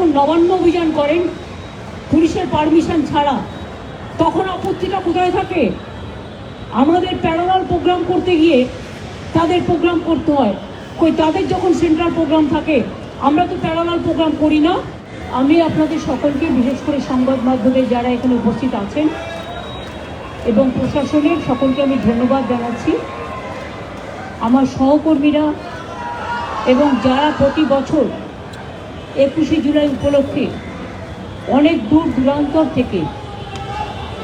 যখন নবান্ন অভিযান করেন, পুলিশের পারমিশন ছাড়া, তখন আপত্তিটা কোথায় থাকে? আমাদের প্যারালাল প্রোগ্রাম করতে গিয়ে তাদের প্রোগ্রাম করতে হয়। কই, তাদের যখন সেন্ট্রাল প্রোগ্রাম থাকে, আমরা তো প্যারালাল প্রোগ্রাম করি না। আমি আপনাদের সকলকে, বিশেষ করে সংবাদ মাধ্যমে যারা এখানে উপস্থিত আছেন এবং প্রশাসনের সকলকে আমি ধন্যবাদ জানাচ্ছি। আমার সহকর্মীরা এবং যারা প্রতি বছর একুশে জুলাই উপলক্ষে অনেক দূর দূরান্তর থেকে,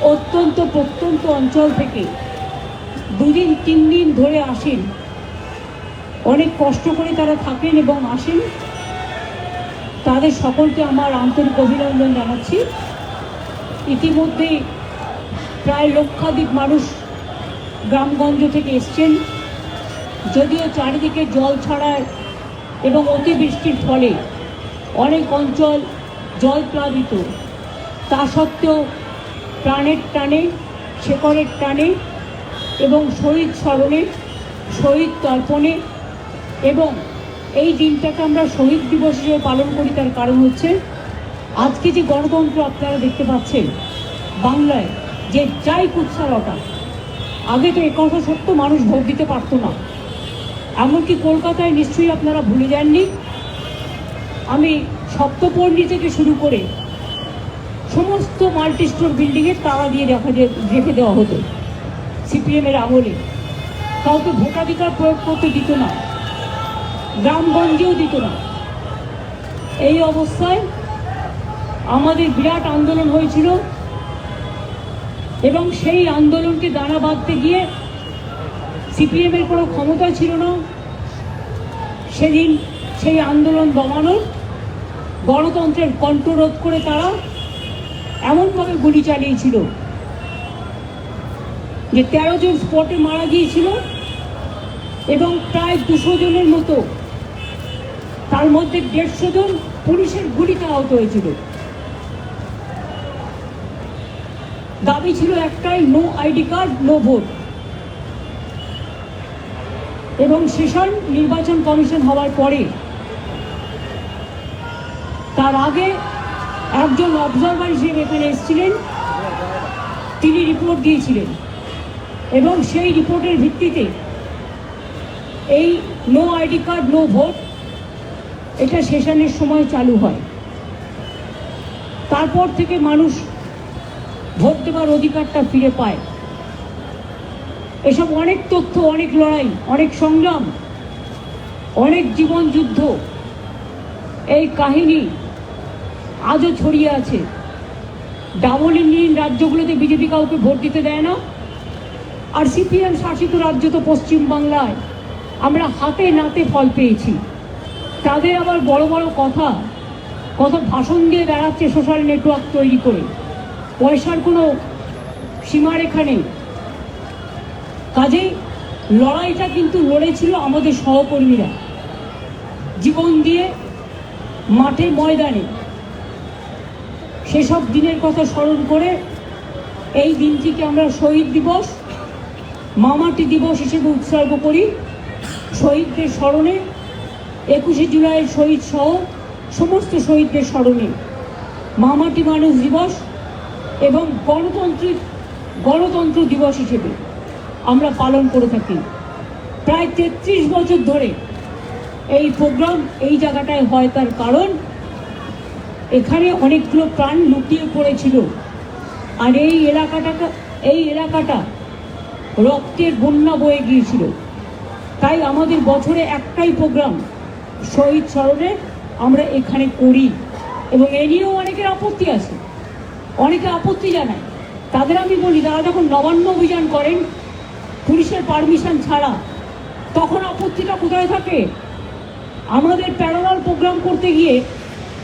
অত্যন্ত প্রত্যন্ত অঞ্চল থেকে দুদিন, তিন দিন ধরে আসেন। অনেক কষ্ট করে তারা থাকেন এবং আসেন। তাদের সকলকে আমার আন্তরিক অভিনন্দন জানাচ্ছি। ইতিমধ্যেই প্রায় লক্ষাধিক মানুষ গ্রামগঞ্জ থেকে এসছেন। যদিও চারিদিকে জল ছাড়ায় এবং অতিবৃষ্টির ফলে অনেক অঞ্চল জল প্লাবিত। তা সত্ত্বেও প্রাণের টানে, শেকড়ের টানে এবং শহীদ স্মরণে, শহীদ তর্পণে এবং এই দিনটাকে আমরা শহীদ দিবস হিসেবে পালন করি তার কারণ হচ্ছে, আজকে যে গণতন্ত্র আপনারা দেখতে পাচ্ছেন, বাংলায় যে যাই কুৎসারটা আগে তো একথা সত্য মানুষ ভোট দিতে পারতো না। এমনকি কলকাতায় নিশ্চয়ই আপনারা ভুলে যাননি আমি সপ্তপল্লী থেকে শুরু করে সমস্ত মাল্টি স্টোর বিল্ডিংয়ে তালা দিয়ে রাখা রেখে দেওয়া হতো। সিপিএমের আমলে। কাউকে ভোটাধিকার প্রয়োগ করতে দিত না। গ্রামগঞ্জেও দিত না। এই অবস্থায় আমাদের বিরাট আন্দোলন হয়েছিল এবং সেই আন্দোলনকে দানা বাঁধতে গিয়ে সিপিএমের কোনো ক্ষমতা ছিল না। সেদিন সেই আন্দোলন দমানোর গণতন্ত্রের কণ্ঠরোধ করে তারা এমনভাবে গুলি চালিয়েছিল যে তেরো জন স্পটে মারা গিয়েছিল এবং প্রায় দুশো জনের মতো, তার মধ্যে দেড়শো জন পুলিশের গুলিতে আহত হয়েছিল। দাবি ছিল একটাই no ID card no vote এবং সেশন নির্বাচন কমিশন হওয়ার পরে তার আগে একজন অবজারভার হিসেবে এখানে এসেছিলেন। তিনি রিপোর্ট দিয়েছিলেন। এবং সেই রিপোর্টের ভিত্তিতে এই no ID card no vote এটা সেশনের সময় চালু হয়। তারপর থেকে মানুষ ভোট দেওয়ার অধিকারটা ফিরে পায়। এসব অনেক তথ্য, অনেক লড়াই, অনেক সংগ্রাম, অনেক জীবন যুদ্ধ, এই কাহিনী আজও ছড়িয়ে আছে। ডাবল ইঞ্জিন রাজ্যগুলোতে বিজেপি কাউকে ভোট দিতে দেয় না। আর সিপিএম শাসিত রাজ্য তো পশ্চিমবাংলায় আমরা হাতে নাতে ফল পেয়েছি। তাদের আবার বড় বড় কথা, কত ভাষণ দিয়ে বেড়াচ্ছে সোশ্যাল নেটওয়ার্ক তৈরি করে। পয়সার কোনো সীমারেখা নেই। কাজেই লড়াইটা কিন্তু লড়েছিল আমাদের সহকর্মীরা। জীবন দিয়ে মাঠে ময়দানে। সেসব দিনের কথা স্মরণ করে এই দিনটিকে আমরা শহীদ দিবস, মামাটি দিবস হিসেবে উৎসর্গ করি। শহীদদের স্মরণে একুশে জুলাই শহীদ সহ সমস্ত শহীদদের স্মরণে মামাটি মানুষ দিবস এবং গণতান্ত্রিক, গণতন্ত্র দিবস হিসেবে আমরা পালন করে থাকি। প্রায় তেত্রিশ বছর ধরে এই প্রোগ্রাম এই জায়গাটায় হয় তার কারণ এখানে অনেকগুলো প্রাণ লুটিয়ে পড়েছিল। আর এই এলাকাটা এই এলাকাটা রক্তের বন্যা বয়ে গিয়েছিল। তাই আমাদের বছরে একটাই প্রোগ্রাম, শহীদ স্মরণে আমরা এখানে করি। এবং এ নিয়েও অনেকের আপত্তি আছে। অনেকে আপত্তি জানায়। তাদের আমি বলি, তারা যখন নবান্ন অভিযান করেন, পুলিশের পারমিশন ছাড়া, তখন আপত্তিটা কোথায় থাকে? আমাদের প্যারালাল প্রোগ্রাম করতে গিয়ে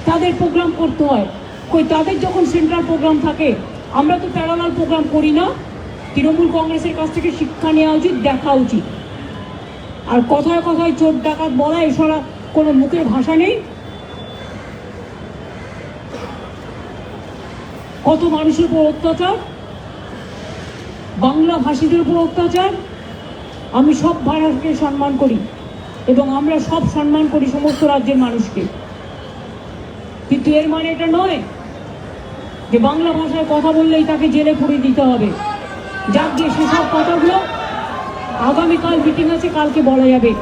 তাদের প্রোগ্রাম করতে হয়। কই, তাদের যখন সেন্ট্রাল প্রোগ্রাম থাকে, আমরা তো প্যারালাল প্রোগ্রাম করি না। তৃণমূল কংগ্রেসের কাছ থেকে শিক্ষা নেওয়া উচিত, দেখা উচিত। আর কথায় কথায় চোর ডাকাত বলা এছাড়া কোনো মুখের ভাষা নেই। কত মানুষের উপর অত্যাচার, বাংলা ভাষীদের উপর অত্যাচার। আমি সব ভাষাকে সম্মান করি এবং আমরা সব সম্মান করি সমস্ত রাজ্যের মানুষকে। কিন্তু এর মানে এটা নয় যে বাংলা ভাষায় কথা বললেই তাকে জেলে পুরে দিতে হবে। যাক যে সেসব কথাগুলো আগামীকাল মিটিং আছে, কালকে বলা যাবে।